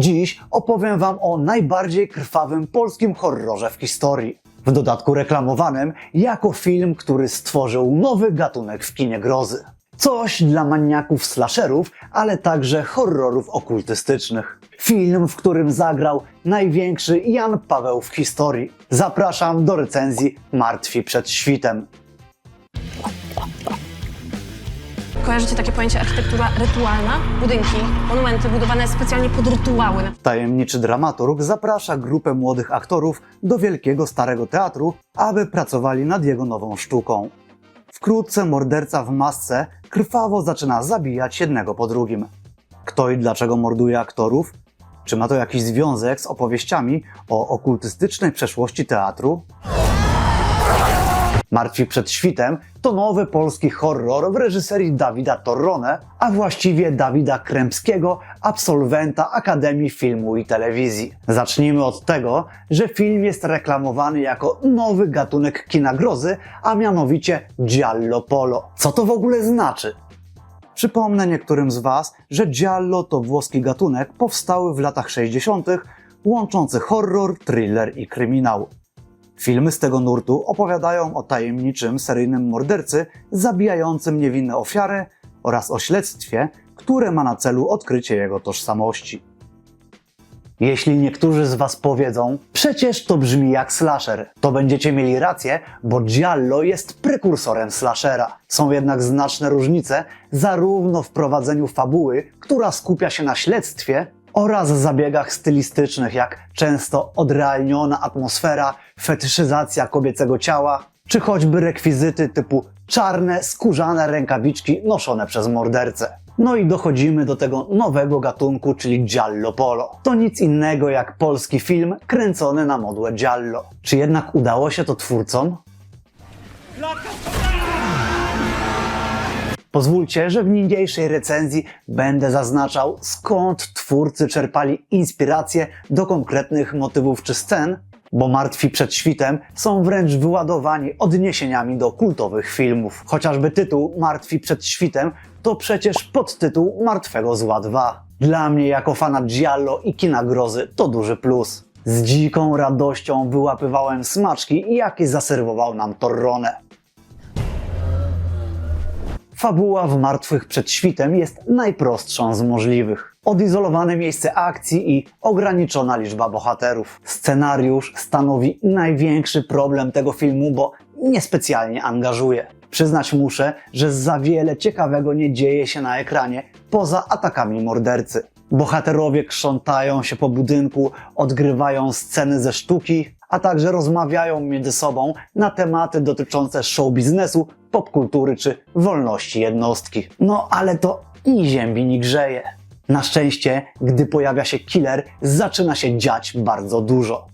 Dziś opowiem Wam o najbardziej krwawym polskim horrorze w historii. W dodatku reklamowanym jako film, który stworzył nowy gatunek w kinie grozy. Coś dla maniaków slasherów, ale także horrorów okultystycznych. Film, w którym zagrał największy Jan Paweł w historii. Zapraszam do recenzji Martwi przed świtem. Kojarzycie takie pojęcie architektura rytualna? Budynki, monumenty budowane specjalnie pod rytuały. Tajemniczy dramaturg zaprasza grupę młodych aktorów do Wielkiego Starego Teatru, aby pracowali nad jego nową sztuką. Wkrótce morderca w masce krwawo zaczyna zabijać jednego po drugim. Kto i dlaczego morduje aktorów? Czy ma to jakiś związek z opowieściami o okultystycznej przeszłości teatru? Martwi przed świtem to nowy polski horror w reżyserii Dawida Torrone, a właściwie Dawida Krępskiego, absolwenta Akademii Filmu i Telewizji. Zacznijmy od tego, że film jest reklamowany jako nowy gatunek kina grozy, a mianowicie Giallo Polo. Co to w ogóle znaczy? Przypomnę niektórym z Was, że Giallo to włoski gatunek powstały w latach 60., łączący horror, thriller i kryminał. Filmy z tego nurtu opowiadają o tajemniczym seryjnym mordercy zabijającym niewinne ofiary oraz o śledztwie, które ma na celu odkrycie jego tożsamości. Jeśli niektórzy z Was powiedzą, przecież to brzmi jak slasher, to będziecie mieli rację, bo Giallo jest prekursorem slashera. Są jednak znaczne różnice zarówno w prowadzeniu fabuły, która skupia się na śledztwie, oraz zabiegach stylistycznych, jak często odrealniona atmosfera, fetyszyzacja kobiecego ciała, czy choćby rekwizyty typu czarne, skórzane rękawiczki noszone przez mordercę. No i dochodzimy do tego nowego gatunku, czyli Giallo Polo. To nic innego jak polski film kręcony na modłę Giallo. Czy jednak udało się to twórcom? Pozwólcie, że w niniejszej recenzji będę zaznaczał, skąd twórcy czerpali inspirację do konkretnych motywów czy scen, bo Martwi przed świtem są wręcz wyładowani odniesieniami do kultowych filmów. Chociażby tytuł Martwi przed świtem to przecież podtytuł Martwego Zła 2. Dla mnie jako fana Giallo i kina grozy to duży plus. Z dziką radością wyłapywałem smaczki, jakie zaserwował nam Torrone. Fabuła w Martwych przed świtem jest najprostszą z możliwych. Odizolowane miejsce akcji i ograniczona liczba bohaterów. Scenariusz stanowi największy problem tego filmu, bo niespecjalnie angażuje. Przyznać muszę, że za wiele ciekawego nie dzieje się na ekranie poza atakami mordercy. Bohaterowie krzątają się po budynku, odgrywają sceny ze sztuki, a także rozmawiają między sobą na tematy dotyczące show biznesu, popkultury czy wolności jednostki. No ale to i ziębi nie grzeje. Na szczęście, gdy pojawia się killer, zaczyna się dziać bardzo dużo.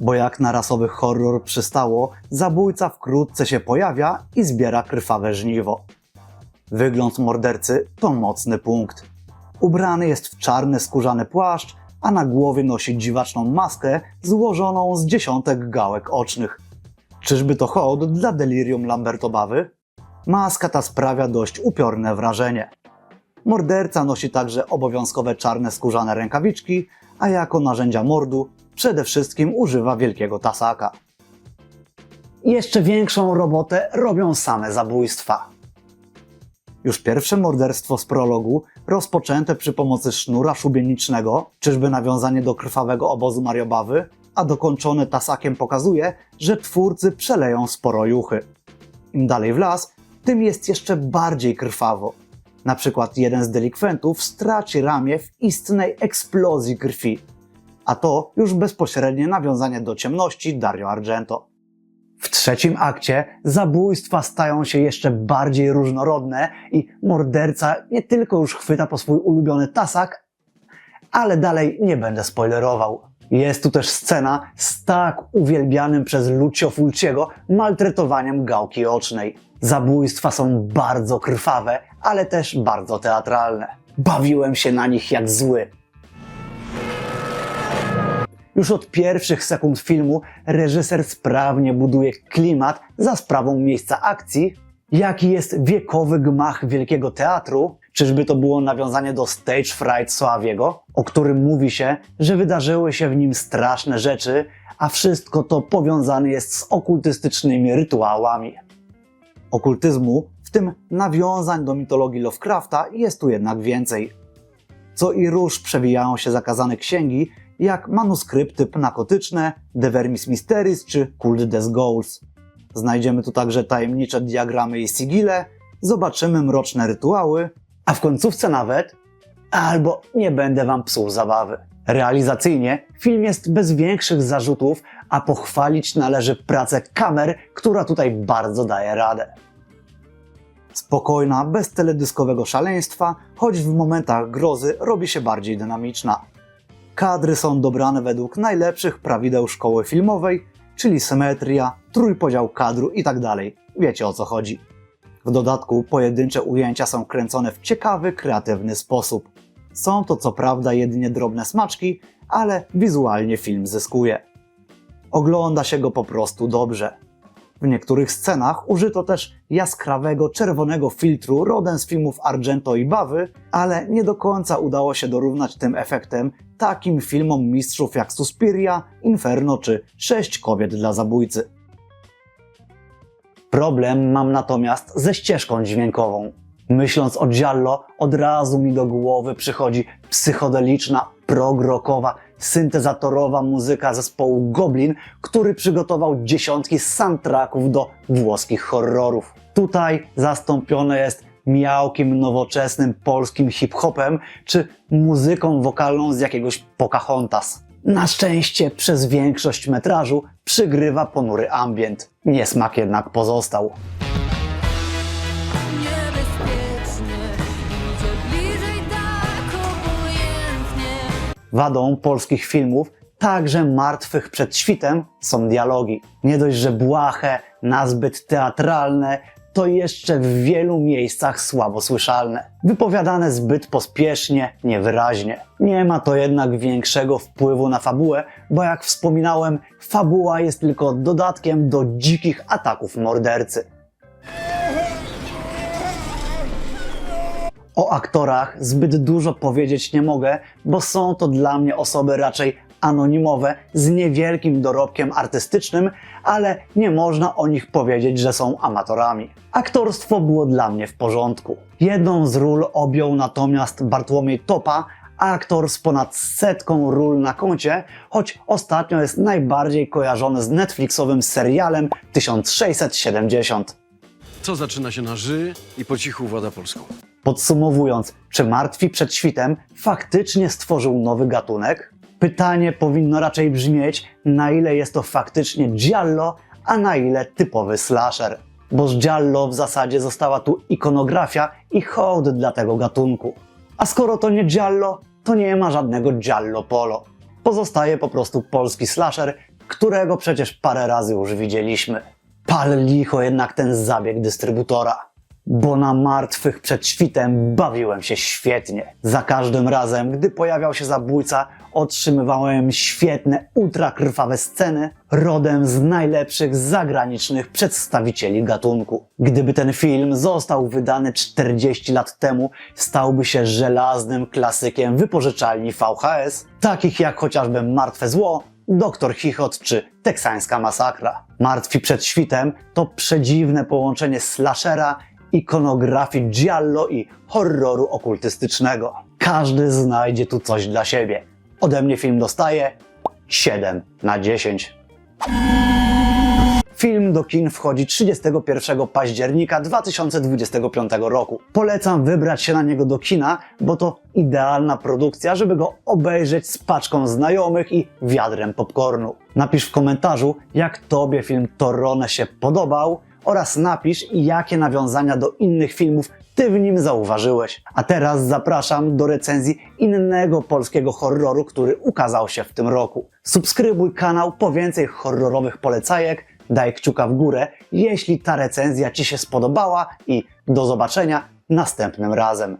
Bo jak na rasowy horror przystało, zabójca wkrótce się pojawia i zbiera krwawe żniwo. Wygląd mordercy to mocny punkt. Ubrany jest w czarny skórzany płaszcz, a na głowie nosi dziwaczną maskę złożoną z dziesiątek gałek ocznych. Czyżby to hołd dla delirium Lambertobawy? Maska ta sprawia dość upiorne wrażenie. Morderca nosi także obowiązkowe czarne skórzane rękawiczki, a jako narzędzia mordu przede wszystkim używa wielkiego tasaka. Jeszcze większą robotę robią same zabójstwa. Już pierwsze morderstwo z prologu, rozpoczęte przy pomocy sznura szubienicznego, czyżby nawiązanie do krwawego obozu Mariobawy, a dokończone tasakiem pokazuje, że twórcy przeleją sporo juchy. Im dalej w las, tym jest jeszcze bardziej krwawo. Na przykład jeden z delikwentów straci ramię w istnej eksplozji krwi. A to już bezpośrednie nawiązanie do ciemności Dario Argento. W trzecim akcie zabójstwa stają się jeszcze bardziej różnorodne i morderca nie tylko już chwyta po swój ulubiony tasak, ale dalej nie będę spoilerował. Jest tu też scena z tak uwielbianym przez Lucio Fulciego maltretowaniem gałki ocznej. Zabójstwa są bardzo krwawe, ale też bardzo teatralne. Bawiłem się na nich jak zły. Już od pierwszych sekund filmu reżyser sprawnie buduje klimat za sprawą miejsca akcji, jaki jest wiekowy gmach Wielkiego Teatru, Czyżby to było nawiązanie do Stage Fright Soawiego, o którym mówi się, że wydarzyły się w nim straszne rzeczy, a wszystko to powiązane jest z okultystycznymi rytuałami. Okultyzmu, w tym nawiązań do mitologii Lovecrafta, jest tu jednak więcej. Co i róż przewijają się zakazane księgi, jak manuskrypty pnakotyczne, The Vermis Mysteries czy Cult des Ghouls. Znajdziemy tu także tajemnicze diagramy i sigile, zobaczymy mroczne rytuały, a w końcówce nawet albo nie będę wam psuł zabawy. Realizacyjnie film jest bez większych zarzutów, a pochwalić należy pracę kamer, która tutaj bardzo daje radę. Spokojna, bez teledyskowego szaleństwa, choć w momentach grozy robi się bardziej dynamiczna. Kadry są dobrane według najlepszych prawideł szkoły filmowej, czyli symetria, trójpodział kadru itd. Wiecie o co chodzi. W dodatku pojedyncze ujęcia są kręcone w ciekawy, kreatywny sposób. Są to co prawda jedynie drobne smaczki, ale wizualnie film zyskuje. Ogląda się go po prostu dobrze. W niektórych scenach użyto też jaskrawego czerwonego filtru rodem z filmów Argento i Bawy, ale nie do końca udało się dorównać tym efektem takim filmom mistrzów jak Suspiria, Inferno czy Sześć kobiet dla zabójcy. Problem mam natomiast ze ścieżką dźwiękową. Myśląc o Giallo, od razu mi do głowy przychodzi psychodeliczna, progrokowa, syntezatorowa muzyka zespołu Goblin, który przygotował dziesiątki soundtracków do włoskich horrorów. Tutaj zastąpione jest miałkim nowoczesnym polskim hip-hopem czy muzyką wokalną z jakiegoś Pocahontas. Na szczęście przez większość metrażu przygrywa ponury ambient. Niesmak jednak pozostał. Wadą polskich filmów, także martwych przed świtem, są dialogi. Nie dość, że błahe, nazbyt teatralne, to jeszcze w wielu miejscach słabo słyszalne. Wypowiadane zbyt pospiesznie, niewyraźnie. Nie ma to jednak większego wpływu na fabułę, bo jak wspominałem, fabuła jest tylko dodatkiem do dzikich ataków mordercy. O aktorach zbyt dużo powiedzieć nie mogę, bo są to dla mnie osoby raczej anonimowe, z niewielkim dorobkiem artystycznym, ale nie można o nich powiedzieć, że są amatorami. Aktorstwo było dla mnie w porządku. Jedną z ról objął natomiast Bartłomiej Topa, aktor z ponad setką ról na koncie, choć ostatnio jest najbardziej kojarzony z Netflixowym serialem 1670. Co zaczyna się na ży i po cichu włada Polską? Podsumowując, czy Martwi przed świtem faktycznie stworzył nowy gatunek? Pytanie powinno raczej brzmieć, na ile jest to faktycznie giallo, a na ile typowy slasher. Bo z giallo w zasadzie została tu ikonografia i hołd dla tego gatunku. A skoro to nie giallo, to nie ma żadnego giallo polo. Pozostaje po prostu polski slasher, którego przecież parę razy już widzieliśmy. Pal licho jednak ten zabieg dystrybutora bo na martwych przed świtem bawiłem się świetnie. Za każdym razem, gdy pojawiał się zabójca, otrzymywałem świetne, ultrakrwawe sceny rodem z najlepszych zagranicznych przedstawicieli gatunku. Gdyby ten film został wydany 40 lat temu, stałby się żelaznym klasykiem wypożyczalni VHS, takich jak chociażby Martwe Zło, Doktor Chichot czy Teksańska Masakra. Martwi przed świtem to przedziwne połączenie slashera ikonografii giallo i horroru okultystycznego. Każdy znajdzie tu coś dla siebie. Ode mnie film dostaje 7 na 10. Film do kin wchodzi 31 października 2025 roku. Polecam wybrać się na niego do kina, bo to idealna produkcja, żeby go obejrzeć z paczką znajomych i wiadrem popcornu. Napisz w komentarzu, jak Tobie film Torone się podobał oraz napisz, jakie nawiązania do innych filmów Ty w nim zauważyłeś. A teraz zapraszam do recenzji innego polskiego horroru, który ukazał się w tym roku. Subskrybuj kanał po więcej horrorowych polecajek, daj kciuka w górę, jeśli ta recenzja Ci się spodobała i do zobaczenia następnym razem.